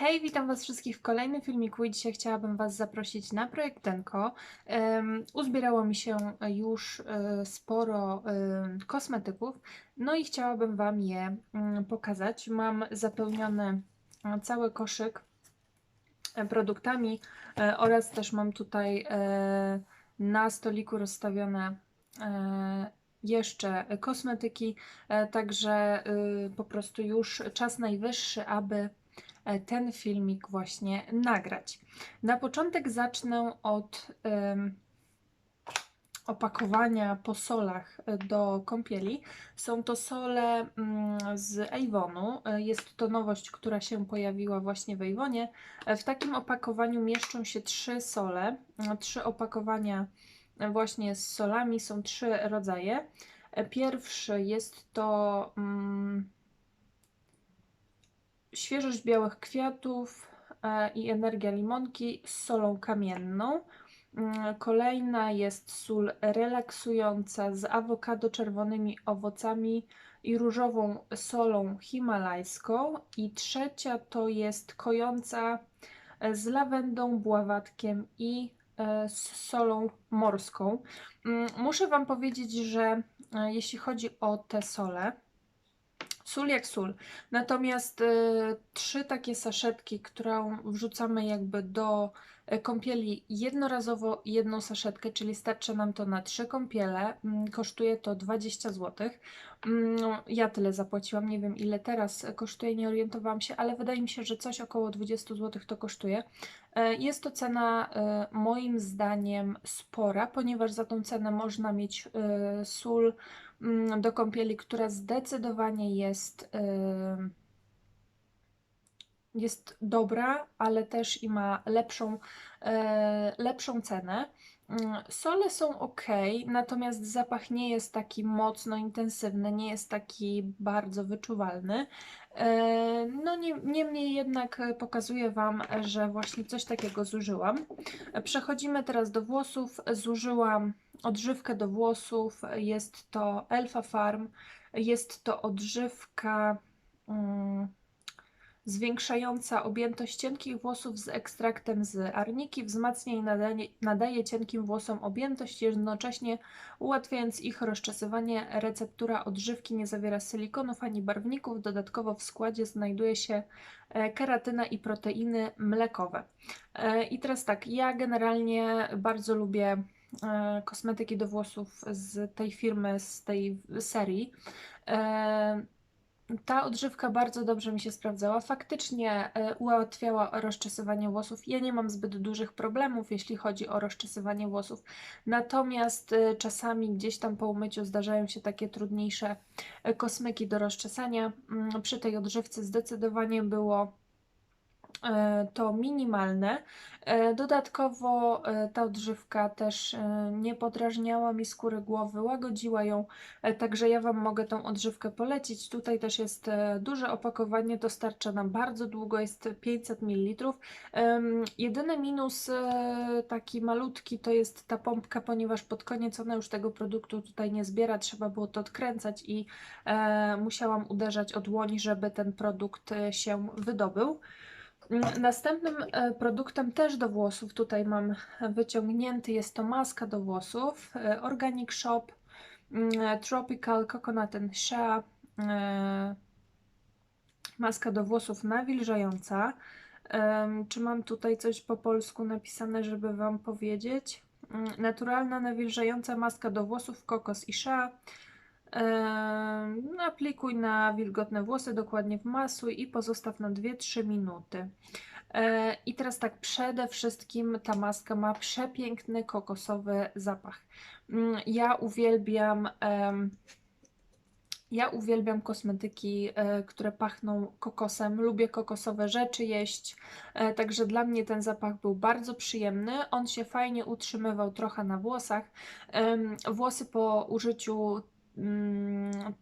Hej, witam Was wszystkich w kolejnym filmiku i dzisiaj chciałabym Was zaprosić na projekt Tenko. Um, uzbierało mi się już e, sporo e, kosmetyków, no i chciałabym Wam je mm, pokazać. Mam zapełniony e, cały koszyk e, produktami e, oraz też mam tutaj e, na stoliku rozstawione e, jeszcze kosmetyki, e, także po prostu już czas najwyższy, aby e, ten filmik właśnie nagrać. Na początek zacznę od em, opakowania po solach e, do kąpieli. Są to sole mm, z Avonu. E, Jest to nowość, która się pojawiła właśnie w Avonie. E, W takim opakowaniu mieszczą się trzy sole, e, trzy opakowania e, właśnie z solami, są trzy rodzaje. E, Pierwszy jest to mm, świeżość białych kwiatów e, i energia limonki z solą kamienną. Mm, Kolejna jest sól relaksująca z awokado, czerwonymi owocami i różową solą himalajską. I trzecia to jest kojąca e, z lawendą, bławatkiem i e, z solą morską. Mm, Muszę Wam powiedzieć, że jeśli chodzi o te sole, sól jak sól. Natomiast y, trzy takie saszetki, którą wrzucamy jakby do y, kąpieli jednorazowo jedną saszetkę, czyli starczy nam to na trzy kąpiele. Mm, Kosztuje to 20 zł. Ja tyle zapłaciłam, nie wiem ile teraz kosztuje, nie orientowałam się, ale wydaje mi się, że coś około 20 zł to kosztuje. E, Jest to cena e, moim zdaniem spora, ponieważ za tą cenę można mieć e, sól mm, do kąpieli, która zdecydowanie jest, jest dobra, ale też i ma lepszą, e, lepszą cenę. Mm, Sole są ok, natomiast zapach nie jest taki mocno intensywny, nie jest taki bardzo wyczuwalny. E, No nie, niemniej jednak e, pokazuję Wam, że właśnie coś takiego zużyłam. E, Przechodzimy teraz do włosów. Zużyłam odżywkę do włosów. Jest to Elfa Farm. Jest to odżywka mm, zwiększająca objętość cienkich włosów z ekstraktem z arniki. Wzmacnia i nadaje, nadaje cienkim włosom objętość, jednocześnie ułatwiając ich rozczesywanie. Receptura odżywki nie zawiera silikonów ani barwników. Dodatkowo w składzie znajduje się e, keratyna i proteiny mlekowe. E, I teraz tak, ja generalnie bardzo lubię e, kosmetyki do włosów z tej firmy, z tej serii. Ta odżywka bardzo dobrze mi się sprawdzała. Faktycznie e, ułatwiała rozczesywanie włosów. Ja nie mam zbyt dużych problemów, jeśli chodzi o rozczesywanie włosów. Natomiast e, czasami gdzieś tam po umyciu zdarzają się takie trudniejsze e, kosmyki do rozczesania. Mm, Przy tej odżywce zdecydowanie było to minimalne. E, Dodatkowo e, ta odżywka też e, nie podrażniała mi skóry głowy, łagodziła ją, e, także ja Wam mogę tą odżywkę polecić. Tutaj też jest e, duże opakowanie, dostarcza nam bardzo długo, jest 500 ml. Jedyny minus e, taki malutki to jest ta pompka, ponieważ pod koniec ona już tego produktu tutaj nie zbiera, trzeba było to odkręcać i e, musiałam uderzać o dłoń, żeby ten produkt e, się wydobył. Następnym e, produktem też do włosów, tutaj mam wyciągnięty, jest to maska do włosów e, Organic Shop mm, Tropical Coconut and Shea e, maska do włosów nawilżająca. Czy mam tutaj coś po polsku napisane, żeby Wam powiedzieć? Mm, Naturalna nawilżająca maska do włosów kokos i shea. Em, Aplikuj na wilgotne włosy, dokładnie wmasuj i pozostaw na 2-3 minuty. E, I teraz tak, przede wszystkim ta maska ma przepiękny kokosowy zapach. Mm, Ja uwielbiam, ja uwielbiam kosmetyki, e, które pachną kokosem. Lubię kokosowe rzeczy jeść, e, także dla mnie ten zapach był bardzo przyjemny. On się fajnie utrzymywał trochę na włosach. Włosy po użyciu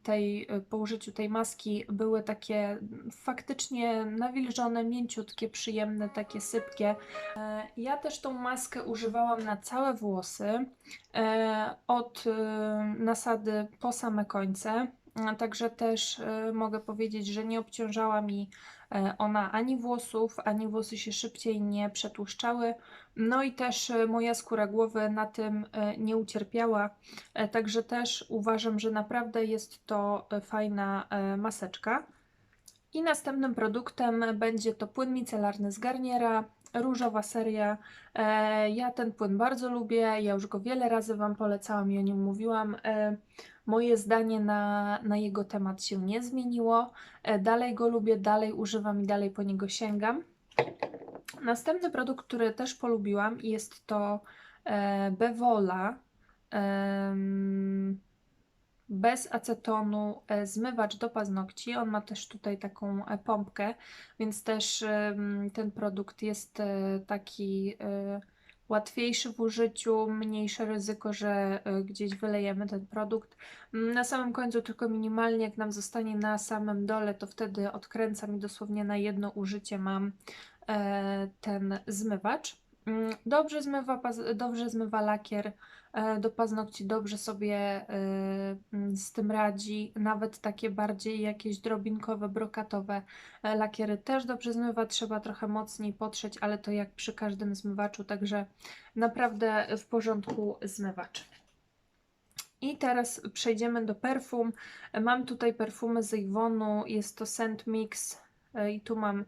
tej, po użyciu tej maski były takie faktycznie nawilżone, mięciutkie, przyjemne, takie sypkie. E, Ja też tą maskę używałam na całe włosy, e, od e, nasady po same końce. E, Także też e, mogę powiedzieć, że nie obciążała mi ona ani włosów, ani włosy się szybciej nie przetłuszczały. No i też e, moja skóra głowy na tym e, nie ucierpiała. E, Także też uważam, że naprawdę jest to e, fajna e, maseczka. I następnym produktem będzie to płyn micelarny z Garniera, różowa seria. E, ja ten płyn bardzo lubię, ja już go wiele razy Wam polecałam i o nim mówiłam. E, moje zdanie na, na jego temat się nie zmieniło. E, dalej go lubię, dalej używam i dalej po niego sięgam. Następny produkt, który też polubiłam, jest to Bevola. Bez acetonu e, zmywacz do paznokci. On ma też tutaj taką e, pompkę, więc też ten produkt jest e, taki łatwiejszy w użyciu, mniejsze ryzyko, że gdzieś wylejemy ten produkt. Mm, Na samym końcu tylko minimalnie, jak nam zostanie na samym dole, to wtedy odkręcam i dosłownie na jedno użycie mam ten zmywacz. Mm, Dobrze zmywa, dobrze zmywa lakier e, do paznokci, dobrze sobie e, mm, z tym radzi. Nawet takie bardziej jakieś drobinkowe, brokatowe e, lakiery też dobrze zmywa. Trzeba trochę mocniej potrzeć, ale to jak przy każdym zmywaczu, także naprawdę w porządku zmywacz. I teraz przejdziemy do perfum. Mam tutaj perfumy z Avonu, jest to Scent Mix i tu mam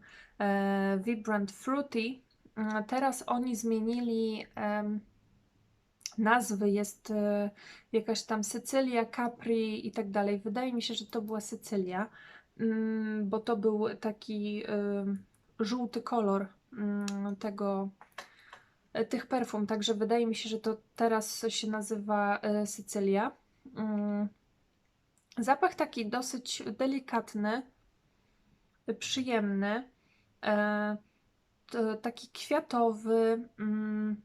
Vibrant Fruity. Mm, Teraz oni zmienili nazwy, jest e, jakaś tam Sycylia, Capri i tak dalej. Wydaje mi się, że to była Sycylia, mm, bo to był taki żółty kolor mm, tego, e, tych perfum, także wydaje mi się, że to teraz się nazywa e, Sycylia. Zapach taki dosyć delikatny, przyjemny, taki kwiatowy, mm,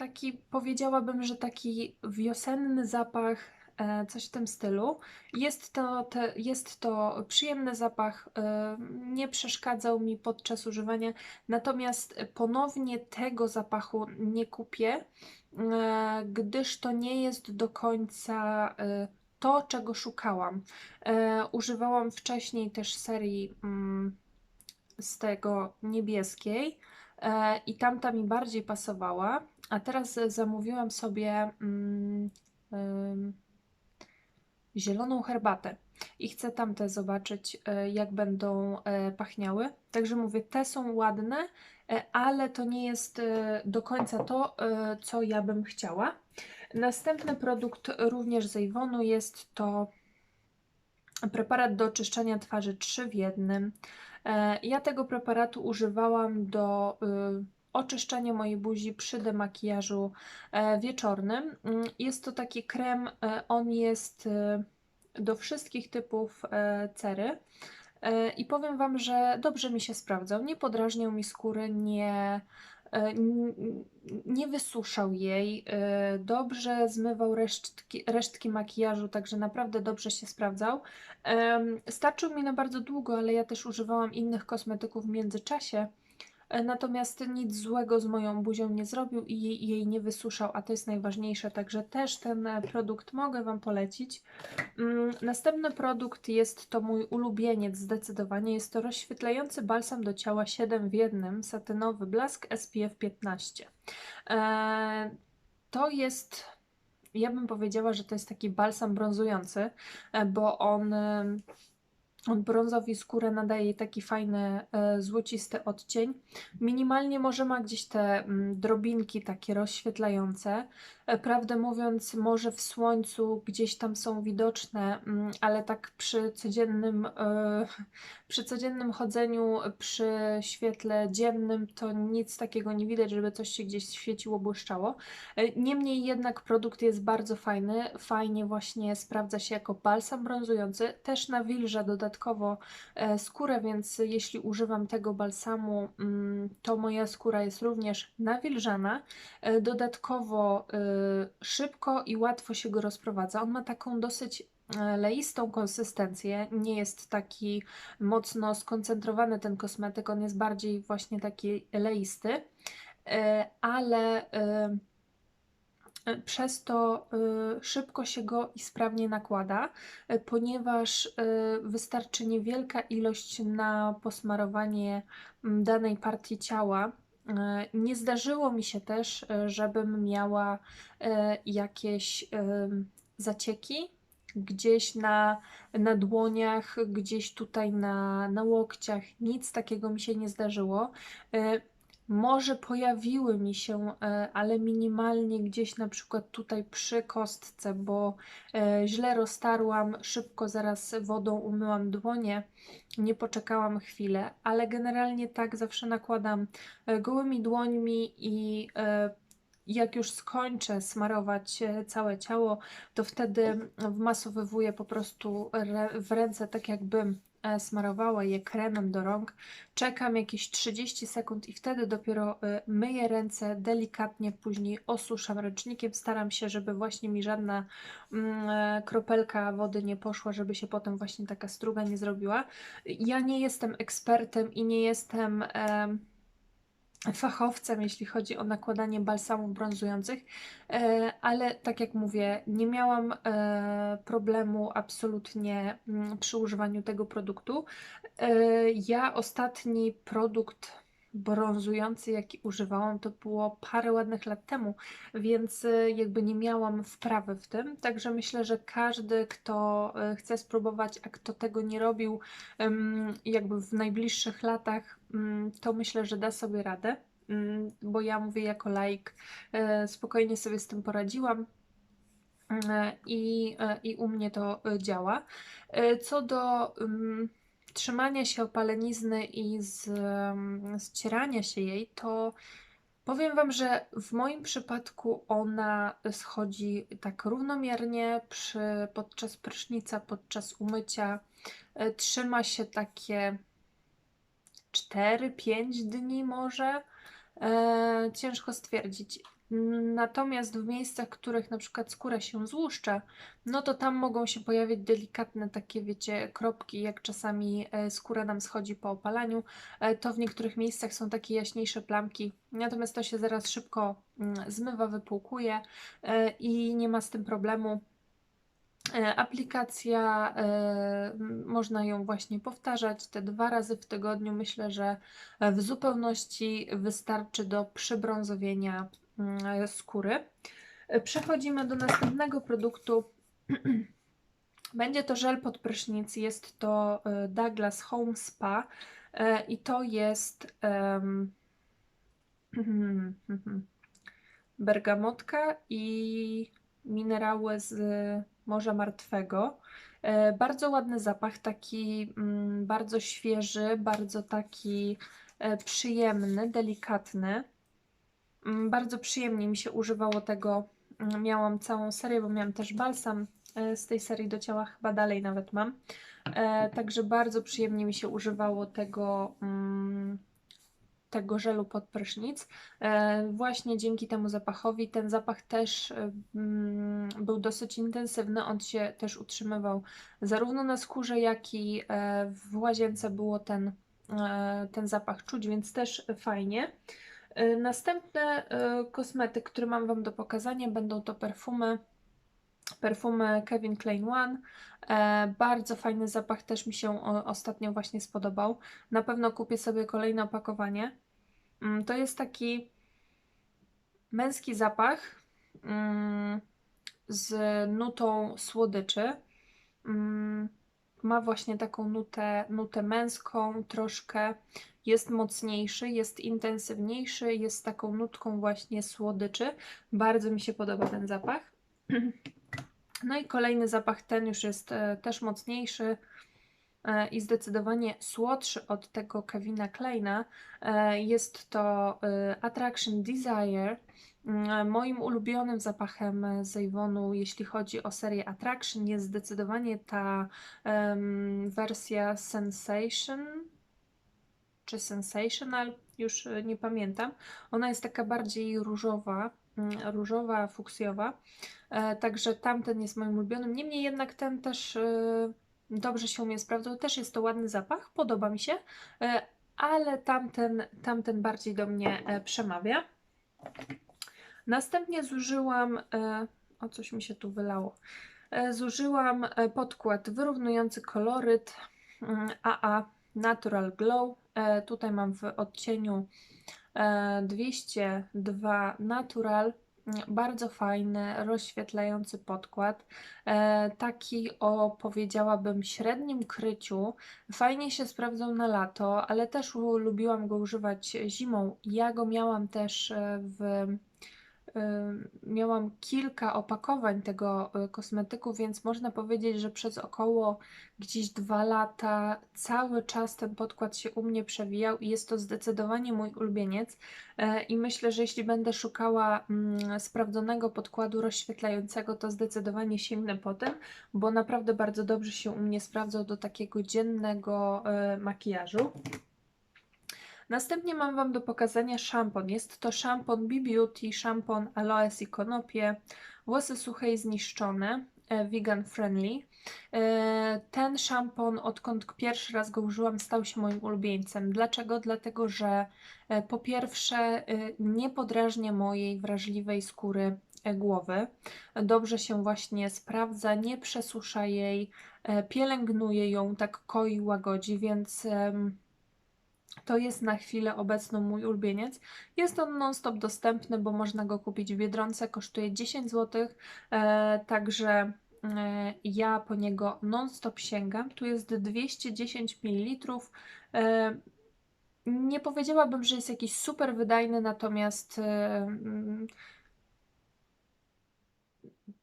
taki powiedziałabym, że taki wiosenny zapach, e, coś w tym stylu. Jest to, te, jest to przyjemny zapach, e, nie przeszkadzał mi podczas używania, natomiast ponownie tego zapachu nie kupię, e, gdyż to nie jest do końca to, czego szukałam. Używałam wcześniej też serii mm, z tego niebieskiej e, i tamta mi bardziej pasowała, a teraz zamówiłam sobie mm, ym, zieloną herbatę i chcę tamte zobaczyć, e, jak będą e, pachniały. Także mówię, te są ładne, ale to nie jest do końca to, co ja bym chciała. Następny produkt również z Avonu jest to preparat do oczyszczania twarzy 3 w jednym. E, Ja tego preparatu używałam do y, oczyszczania mojej buzi przy demakijażu e, wieczornym. Mm, Jest to taki krem, e, on jest y, do wszystkich typów cery. I powiem Wam, że dobrze mi się sprawdzał. Nie podrażniał mi skóry, nie, nie wysuszał jej, e, dobrze zmywał resztki, resztki makijażu, także naprawdę dobrze się sprawdzał. Starczył mi na bardzo długo, ale ja też używałam innych kosmetyków w międzyczasie. Natomiast nic złego z moją buzią nie zrobił i jej, jej nie wysuszał, a to jest najważniejsze, także też ten e, produkt mogę Wam polecić. Mm, Następny produkt jest to mój ulubieniec zdecydowanie. Jest to rozświetlający balsam do ciała 7 w 1, satynowy blask SPF 15. E, To jest, ja bym powiedziała, że to jest taki balsam brązujący, e, bo on, e, on brązowi skórę nadaje jej taki fajny, e, złocisty odcień. Minimalnie może ma gdzieś te mm, drobinki takie rozświetlające. E, Prawdę mówiąc, może w słońcu gdzieś tam są widoczne, mm, ale tak przy codziennym, e, przy codziennym chodzeniu, przy świetle dziennym, to nic takiego nie widać, żeby coś się gdzieś świeciło, błyszczało. Niemniej jednak produkt jest bardzo fajny, fajnie właśnie sprawdza się jako balsam brązujący, też nawilża dodatkowo e, skórę, więc jeśli używam tego balsamu, mm, to moja skóra jest również nawilżana. E, Dodatkowo e, szybko i łatwo się go rozprowadza. On ma taką dosyć leistą konsystencję, nie jest taki mocno skoncentrowany ten kosmetyk, on jest bardziej właśnie taki leisty, ale przez to y, szybko się go i sprawnie nakłada, y, ponieważ wystarczy niewielka ilość na posmarowanie danej partii ciała. Nie zdarzyło mi się też, żebym miała jakieś zacieki gdzieś na, na dłoniach, gdzieś tutaj na, na łokciach. Nic takiego mi się nie zdarzyło. Może pojawiły mi się, e, ale minimalnie gdzieś na przykład tutaj przy kostce, bo e, źle roztarłam, szybko zaraz wodą umyłam dłonie, nie poczekałam chwilę, ale generalnie tak zawsze nakładam e, gołymi dłońmi i jak już skończę smarować całe ciało, to wtedy wmasowywuję po prostu w ręce, tak jakbym smarowała je kremem do rąk. Czekam jakieś 30 sekund i wtedy dopiero e, myję ręce delikatnie, później osuszam ręcznikiem. Staram się, żeby właśnie mi żadna mm, e, kropelka wody nie poszła, żeby się potem właśnie taka struga nie zrobiła. Ja nie jestem ekspertem i nie jestem. Em, fachowcem, jeśli chodzi o nakładanie balsamów brązujących, e, ale tak jak mówię, nie miałam e, problemu absolutnie mm, przy używaniu tego produktu. E, Ja ostatni produkt brązujący, jaki używałam, to było parę ładnych lat temu, więc e, jakby nie miałam wprawy w tym. Także myślę, że każdy, kto e, chce spróbować, a kto tego nie robił, jakby w najbliższych latach, to myślę, że da sobie radę. Bo ja mówię jako laik, e, spokojnie sobie z tym poradziłam. I, I u mnie to działa. Co do mm, trzymania się opalenizny i z, ścierania się jej, to powiem Wam, że w moim przypadku ona schodzi tak równomiernie przy, podczas prysznica, podczas umycia. E, Trzyma się takie 4-5 dni może. E, ciężko stwierdzić. Natomiast w miejscach, w których na przykład skóra się złuszcza, no to tam mogą się pojawić delikatne takie, wiecie, kropki, jak czasami e, skóra nam schodzi po opalaniu. E, to w niektórych miejscach są takie jaśniejsze plamki, natomiast to się zaraz szybko mm, zmywa, wypłukuje e, i nie ma z tym problemu. Aplikacja, można ją właśnie powtarzać te dwa razy w tygodniu. Myślę, że w zupełności wystarczy do przybrązowienia mm, skóry. E, Przechodzimy do następnego produktu. Będzie to żel pod prysznic. Jest to e, Douglas Home Spa e, i to jest em, bergamotka i minerały z Morza Martwego. E, Bardzo ładny zapach, taki mm, bardzo świeży, bardzo taki e, przyjemny, delikatny. Mm, Bardzo przyjemnie mi się używało tego. Mm, Miałam całą serię, bo miałam też balsam e, z tej serii do ciała, chyba dalej nawet mam. E, Także bardzo przyjemnie mi się używało tego, mm, tego żelu pod prysznic. E, Właśnie dzięki temu zapachowi. Ten zapach też był dosyć intensywny. On się też utrzymywał zarówno na skórze, jak i w łazience było ten, ten zapach czuć, więc też fajnie. E, Następny e, kosmetyk, który mam Wam do pokazania, będą to perfumy. Perfumy Kevin Klein One. E, bardzo fajny zapach, też mi się ostatnio właśnie spodobał. Na pewno kupię sobie kolejne opakowanie. Mm, To jest taki męski zapach mm, z nutą słodyczy. Mm, Ma właśnie taką nutę, nutę męską troszkę. Jest mocniejszy, jest intensywniejszy, jest taką nutką właśnie słodyczy. Bardzo mi się podoba ten zapach. No i kolejny zapach, ten już jest e, też mocniejszy e, i zdecydowanie słodszy od tego Kevina Kleina. E, Jest to Attraction Desire. Moim ulubionym zapachem z Avonu, jeśli chodzi o serię Attraction, jest zdecydowanie ta em, wersja Sensation czy Sensational, już e, nie pamiętam. Ona jest taka bardziej różowa, mm, różowa, fuksjowa. E, Także tamten jest moim ulubionym. Niemniej jednak ten też e, dobrze się u mnie sprawdzał. Też jest to ładny zapach, podoba mi się, ale tamten, tamten bardziej do mnie przemawia. Następnie zużyłam, o coś mi się tu wylało, zużyłam podkład wyrównujący koloryt mm, AA Natural Glow. E, tutaj mam w odcieniu e, 202 Natural. Mm, Bardzo fajny, rozświetlający podkład. E, taki o, powiedziałabym, średnim kryciu. Fajnie się sprawdzał na lato, ale też lubiłam go używać zimą. Ja go miałam też e, w. Miałam kilka opakowań tego y, kosmetyku, więc można powiedzieć, że przez około gdzieś dwa lata cały czas ten podkład się u mnie przewijał i jest to zdecydowanie mój ulubieniec. E, I myślę, że jeśli będę szukała mm, sprawdzonego podkładu rozświetlającego, to zdecydowanie sięgnę po ten, bo naprawdę bardzo dobrze się u mnie sprawdzał do takiego dziennego e, makijażu. Następnie mam Wam do pokazania szampon. Jest to szampon Be Beauty, szampon aloes i konopie, włosy suche i zniszczone, e, vegan friendly. E, Ten szampon, odkąd pierwszy raz go użyłam, stał się moim ulubieńcem. Dlaczego? Dlatego, że e, po pierwsze nie podrażnia mojej wrażliwej skóry głowy. Dobrze się właśnie sprawdza, nie przesusza jej, pielęgnuje ją, tak koi, łagodzi, więc to jest na chwilę obecną mój ulubieniec. Jest on non-stop dostępny, bo można go kupić w Biedronce, kosztuje 10 zł, e, także e, ja po niego non-stop sięgam. Tu jest 210 ml. E, nie powiedziałabym, że jest jakiś super wydajny, natomiast e, mm,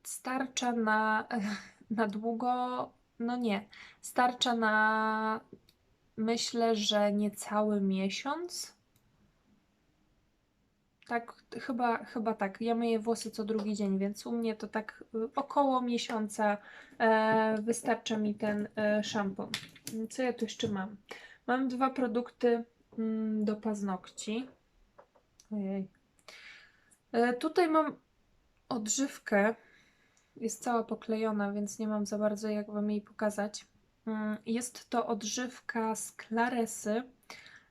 starcza na, na długo, no nie, starcza na myślę, że niecały miesiąc. Tak, chyba, chyba tak. Ja myję włosy co drugi dzień, więc u mnie to tak y, około miesiąca e, wystarcza mi ten e, szampon. Co ja tu jeszcze mam? Mam dwa produkty mm, do paznokci. Ojej. E, tutaj mam odżywkę. Jest cała poklejona, więc nie mam za bardzo jak Wam jej pokazać. Mm, Jest to odżywka z Claresy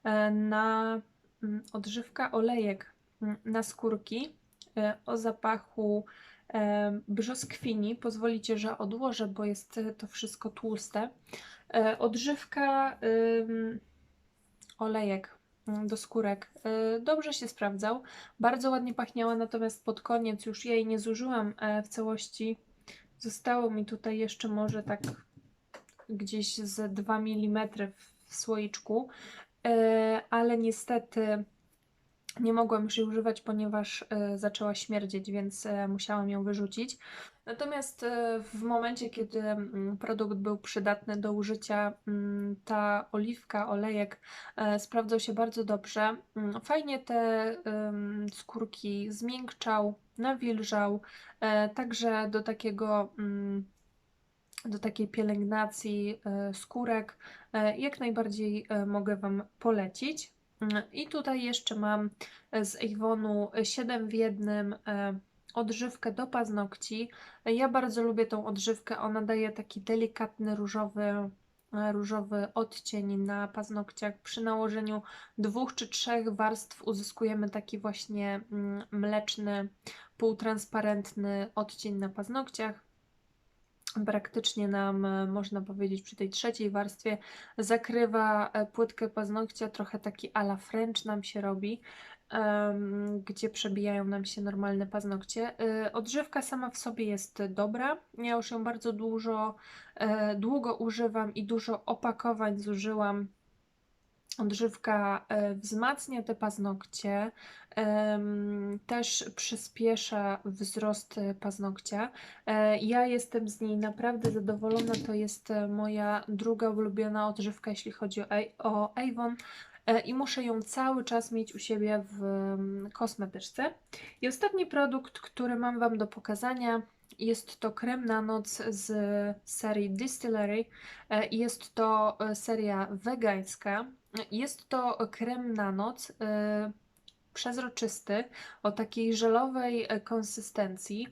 e, na mm, odżywka olejek mm, na skórki e, o zapachu brzoskwini. Pozwolicie, że odłożę, bo jest to wszystko tłuste. Odżywka olejek mm, do skórek dobrze się sprawdzał. Bardzo ładnie pachniała, natomiast pod koniec już jej nie zużyłam w całości. Zostało mi tutaj jeszcze może tak gdzieś z 2 mm w słoiczku, e, ale niestety nie mogłam już jej używać, ponieważ e, zaczęła śmierdzieć, więc e, musiałam ją wyrzucić. Natomiast w momencie, kiedy mm, produkt był przydatny do użycia, mm, ta oliwka, olejek sprawdzał się bardzo dobrze. Mm, Fajnie te skórki zmiękczał, nawilżał, także do takiego do takiej pielęgnacji e, skórek e, jak najbardziej e, mogę Wam polecić. I tutaj jeszcze mam z Avonu 7 w jednym e, odżywkę do paznokci. Ja bardzo lubię tą odżywkę, ona daje taki delikatny różowy, różowy odcień na paznokciach. Przy nałożeniu dwóch czy trzech warstw uzyskujemy taki właśnie mm, mleczny, półtransparentny odcień na paznokciach praktycznie nam, e, można powiedzieć, przy tej trzeciej warstwie zakrywa e, płytkę paznokcia, trochę taki a la French nam się robi, gdzie przebijają nam się normalne paznokcie. E, Odżywka sama w sobie jest dobra. Ja już ją bardzo dużo, długo używam i dużo opakowań zużyłam. Odżywka e, wzmacnia te paznokcie, też przyspiesza wzrost e, paznokcia. E, Ja jestem z niej naprawdę zadowolona. To jest moja druga ulubiona odżywka, jeśli chodzi o Avon. E, I muszę ją cały czas mieć u siebie w mm, kosmetyczce. I ostatni produkt, który mam Wam do pokazania, jest to krem na noc z serii Distillery. E, Jest to e, seria wegańska. Jest to krem na noc. przezroczysty, o takiej żelowej konsystencji.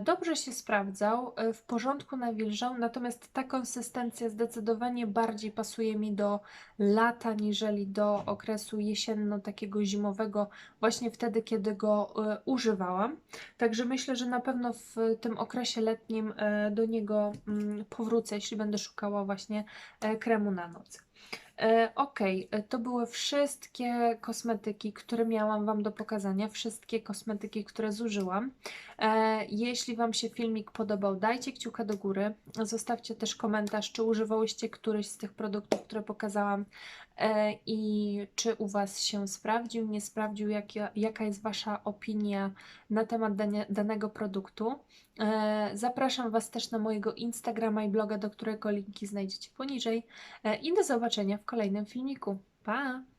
Dobrze się sprawdzał, w porządku nawilżał, natomiast ta konsystencja zdecydowanie bardziej pasuje mi do lata, niżeli do okresu jesienno takiego zimowego, właśnie wtedy, kiedy go e, używałam. Także myślę, że na pewno w tym okresie letnim e, do niego mm, powrócę, jeśli będę szukała właśnie e, kremu na noc. E, to były wszystkie kosmetyki, które miałam Wam do pokazania, wszystkie kosmetyki, które zużyłam. Jeśli Wam się filmik podobał, dajcie kciuka do góry, zostawcie też komentarz, czy używałyście któryś z tych produktów, które pokazałam i czy u Was się sprawdził, nie sprawdził, jaka, jaka jest Wasza opinia na temat dania, danego produktu. E, Zapraszam Was też na mojego Instagrama i bloga, do którego linki znajdziecie poniżej. E, I do zobaczenia w kolejnym filmiku. Pa!